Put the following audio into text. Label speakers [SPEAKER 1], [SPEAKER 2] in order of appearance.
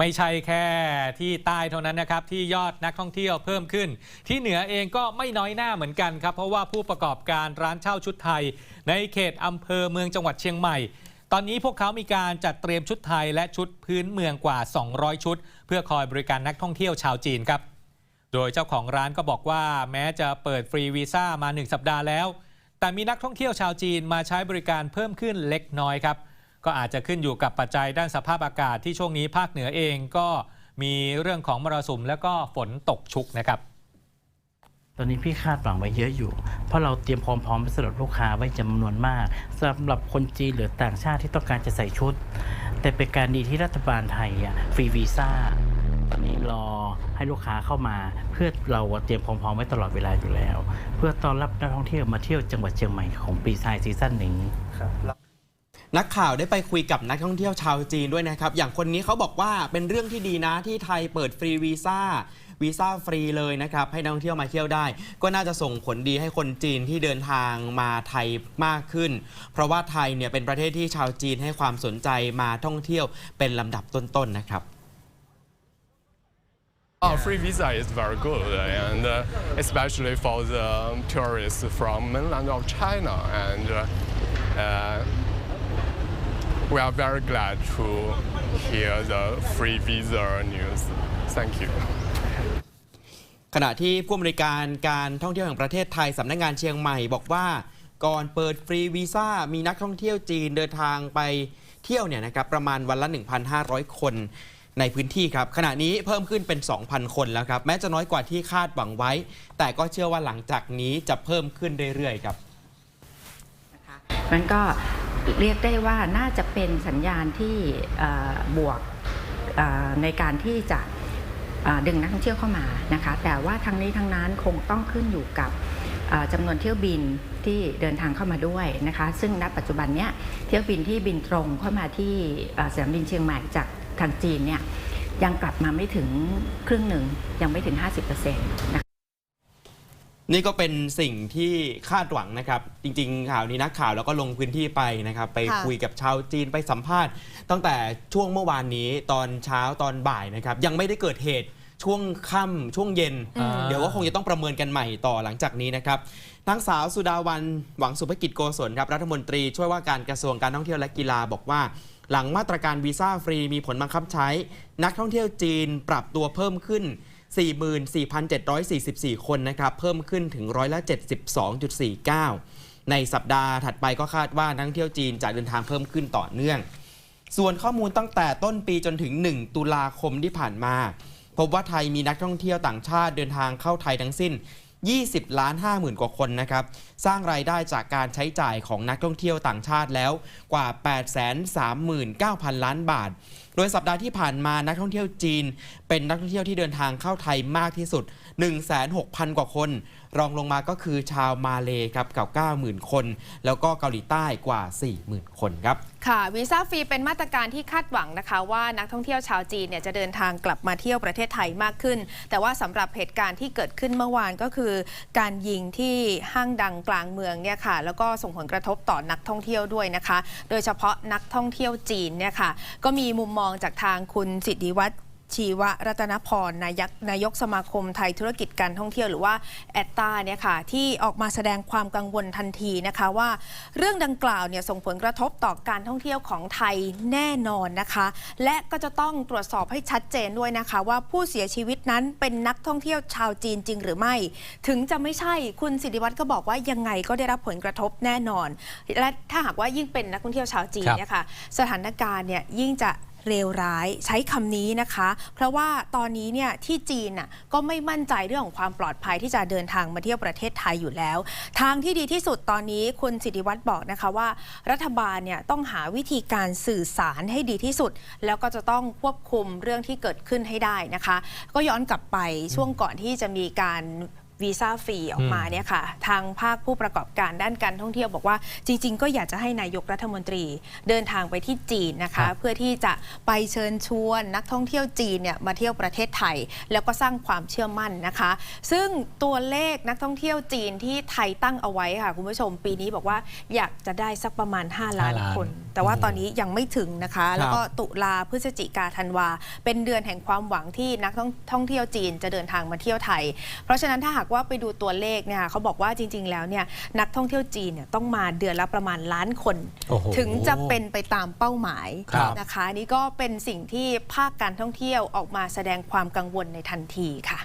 [SPEAKER 1] ไม่ใช่แค่ที่ใต้เท่านั้นนะครับ ที่ยอดนักท่องเที่ยวเพิ่มขึ้น ที่เหนือเองก็ไม่น้อยหน้าเหมือนกันครับ เพราะว่าผู้ประกอบการร้านเช่าชุดไทย ในเขตอำเภอเมืองจังหวัดเชียงใหม่ ตอนนี้พวกเขามีการจัดเตรียมชุดไทยและชุดพื้นเมืองกว่า 200 ชุด เพื่อคอยบริการนักท่องเที่ยวชาวจีนครับ โดยเจ้าของร้านก็บอกว่า แม้จะเปิดฟรีวีซ่ามา 1 สัปดาห์แล้ว แต่มีนักท่องเที่ยวชาวจีนมาใช้บริการเพิ่มขึ้นเล็กน้อยครับ ก็อาจจะขึ้นอยู่กับปัจจัยด้านสภาพอากาศที่ช่วงนี้ภาคเหนือเองก็มีเรื่องของมรสุมและก็ฝนตกชุกนะครับ
[SPEAKER 2] ตอนนี้พี่คาดหวังไว้เยอะอยู่ เพราะเราเตรียมความพร้อมสำหรับลูกค้าไว้จำนวนมากสำหรับคนจีนหรือต่างชาติที่ต้องการจะใส่ชุด แต่เป็นการดีที่รัฐบาลไทยอะฟรีวีซ่าตอนนี้รอให้ลูกค้าเข้ามา เพื่อเราเตรียมความพร้อมไว้ตลอดเวลาอยู่แล้ว เพื่อต้อนรับนักท่องเที่ยวมาเที่ยวจังหวัดเชียงใหม่ของปีไซซีซั่นนี้
[SPEAKER 3] นักข่าวได้ไปคุยกับนักท่องเที่ยวชาวจีนด้วยนะครับ อย่างคนนี้เขาบอกว่าเป็นเรื่องที่ดีนะที่ไทยเปิดฟรีวีซ่าวีซ่าฟรีเลยนะครับ ให้นักท่องเที่ยวมาเที่ยวได้ ก็น่าจะส่งผลดีให้คนจีนที่เดินทางมาไทยมากขึ้น เพราะว่าไทยเนี่ยเป็นประเทศที่ชาวจีนให้ความสนใจมาท่องเที่ยวเป็นลำดับต้นๆนะครับ
[SPEAKER 4] Oh, free visa is very good, and uh, especially for the tourists from mainland of China. And uh, uh, we are very glad to hear the free visa news. Thank you.
[SPEAKER 3] ขณะที่ผู้อำนวยการการท่องเที่ยวแห่งประเทศไทยสำนักงานเชียงใหม่บอกว่า ก่อนเปิดฟรีวีซ่ามีนักท่องเที่ยวจีนเดินทางไปเที่ยวเนี่ยนะครับประมาณวันละ 1,500 คนในพื้นที่ครับขณะนี้เพิ่มขึ้นเป็น 2,000 คนแล้วครับ แม้จะน้อยกว่าที่คาดหวังไว้ แต่ก็เชื่อว่าหลังจากนี้จะเพิ่มขึ้นเรื่อยๆครับ
[SPEAKER 5] นะคะมันก็ เรียกได้ว่าน่าจะเป็นสัญญาณที่บวกในการที่จะดึงนักท่องเที่ยวเข้ามานะคะ แต่ว่าทั้งนี้ทั้งนั้นคงต้องขึ้นอยู่กับจำนวนเที่ยวบินที่เดินทางเข้ามาด้วยนะคะ ซึ่งณปัจจุบันเนี้ยเที่ยวบินที่บินตรงเข้ามาที่สนามบินเชียงใหม่จากทางจีนเนี่ยยังกลับมาไม่ถึงครึ่งหนึ่งยังไม่ถึง 50%นะคะ
[SPEAKER 3] นี่ก็เป็นสิ่งที่คาดหวังนะครับ จริง ๆ ข่าวนี้นักข่าวแล้วก็ลงพื้นที่ไปนะครับ ไป
[SPEAKER 6] ค่ะ
[SPEAKER 3] คุยกับชาวจีนไปสัมภาษณ์ ตั้งแต่ช่วงเมื่อวานนี้ตอนเช้าตอนบ่ายนะครับ ยังไม่ได้เกิดเหตุช่วงค่ำช่วงเย็น
[SPEAKER 1] อืม
[SPEAKER 3] เดี๋ยวก็คงจะต้องประเมินกันใหม่ต่อหลังจากนี้นะครับนางสาวสุดาวันหวังสุภกิจโกศลครับรัฐมนตรีช่วยว่าการกระทรวงการท่องเที่ยวและกีฬาบอกว่า หลังมาตรการวีซ่าฟรีมีผลบังคับใช้ นักท่องเที่ยวจีนปรับตัวเพิ่มขึ้น 44,744 คนนะครับ เพิ่มขึ้นถึงร้อยละ 72.49 ในสัปดาห์ถัดไปก็คาดว่านักท่องเที่ยวจีนจะเดินทางเพิ่มขึ้นต่อเนื่อง ส่วนข้อมูลตั้งแต่ต้นปีจนถึง 1 ตุลาคมที่ผ่านมา พบว่าไทยมีนักท่องเที่ยวต่างชาติเดินทางเข้าไทยทั้งสิ้น 20 ล้าน5หมื่นกว่าคนนะครับ สร้างรายได้จากการใช้จ่ายของนักท่องเที่ยวต่างชาติแล้วกว่า 839,000 ล้านบาท โดยสัปดาห์ที่ผ่านมานักท่องเที่ยวจีน เป็นนักท่องเที่ยวที่เดินทางเข้าไทยมากที่สุด 16,000 กว่าคน รองลงมาก็คือชาวมาเลครับกับ90,000 คน แล้วก็เกาหลีใต้กว่า 40,000 คนครับ
[SPEAKER 6] ค่ะวีซ่าฟรีเป็นมาตรการที่คาดหวังนะคะ ว่านักท่องเที่ยวชาวจีนเนี่ยจะเดินทางกลับมาเที่ยวประเทศไทยมากขึ้น แต่ว่าสำหรับเหตุการณ์ที่เกิดขึ้นเมื่อวานก็คือ การยิงที่ห้างดังกลางเมืองเนี่ยค่ะแล้วก็ส่งผลกระทบต่อนักท่องเที่ยวด้วยนะคะ โดยเฉพาะนักท่องเที่ยวจีนเนี่ยค่ะก็มีมุมมองจากทางคุณสิทธิวัฒน์ชีวรัตนพรนายกนายกสมาคมไทยธุรกิจการท่องเที่ยวหรือว่าแอตตาเนี่ยค่ะที่ออกมาแสดงความกังวลทันทีนะคะว่า เรื่องดังกล่าวเนี่ยส่งผลกระทบต่อการท่องเที่ยวของไทยแน่นอนนะคะ และก็จะต้องตรวจสอบให้ชัดเจนด้วยนะคะ ว่าผู้เสียชีวิตนั้นเป็นนักท่องเที่ยวชาวจีนจริงหรือไม่ ถึงจะไม่ใช่คุณสิริวัตรก็บอกว่ายังไงก็ได้รับผลกระทบแน่นอน และถ้าหากว่ายิ่งเป็นนักท่องเที่ยวชาวจีนเนี่ยค่ะสถานการณ์เนี่ยยิ่งจะ เลวร้ายใช้คำนี้นะคะ เพราะว่าตอนนี้เนี่ยที่จีนน่ะก็ไม่มั่นใจเรื่องของความปลอดภัยที่จะเดินทางมาเที่ยวประเทศไทยอยู่แล้ว ทางที่ดีที่สุดตอนนี้คุณสิริวัตรบอกนะคะว่า รัฐบาลเนี่ยต้องหาวิธีการสื่อสารให้ดีที่สุด แล้วก็จะต้องควบคุมเรื่องที่เกิดขึ้นให้ได้นะคะ ก็ย้อนกลับไปช่วงก่อนที่จะมีการ วีซ่าฟรีออกมาเนี่ยค่ะ ทางภาคผู้ประกอบการด้านการท่องเที่ยวบอกว่าจริง ๆ ก็อยากจะให้นายกรัฐมนตรีเดินทางไปที่จีนนะคะ
[SPEAKER 1] ครับ
[SPEAKER 6] เพื่อที่จะไปเชิญชวนนักท่องเที่ยวจีนเนี่ยมาเที่ยวประเทศไทย แล้วก็สร้างความเชื่อมั่นนะคะ ซึ่งตัวเลขนักท่องเที่ยวจีนที่ไทยตั้งเอาไว้ค่ะคุณผู้ชมปีนี้บอกว่าอยากจะได้สักประมาณ 5 ล้าน
[SPEAKER 1] ห้าล้าน
[SPEAKER 6] คน แต่ว่าตอนนี้ยังไม่ถึงนะคะ แล้วก็ตุลาพฤศจิกาธันวา เป็นเดือนแห่งความหวังที่นักท่องท่องเที่ยวจีนจะเดินทางมาเที่ยวไทย เพราะฉะนั้นถ้าหากว่าไปดูตัวเลขเนี่ยเขาบอกว่าจริง ๆ แล้วเนี่ยนักท่องเที่ยวจีนเนี่ยต้องมาเดือนละประมาณล้านคน
[SPEAKER 1] โอ้โห
[SPEAKER 6] ถึงจะเป็นไปตามเป้าหมาย
[SPEAKER 1] ครับ
[SPEAKER 6] นะคะนี่ก็เป็นสิ่งที่ภาคการท่องเที่ยวออกมาแสดงความกังวลในทันทีค่ะ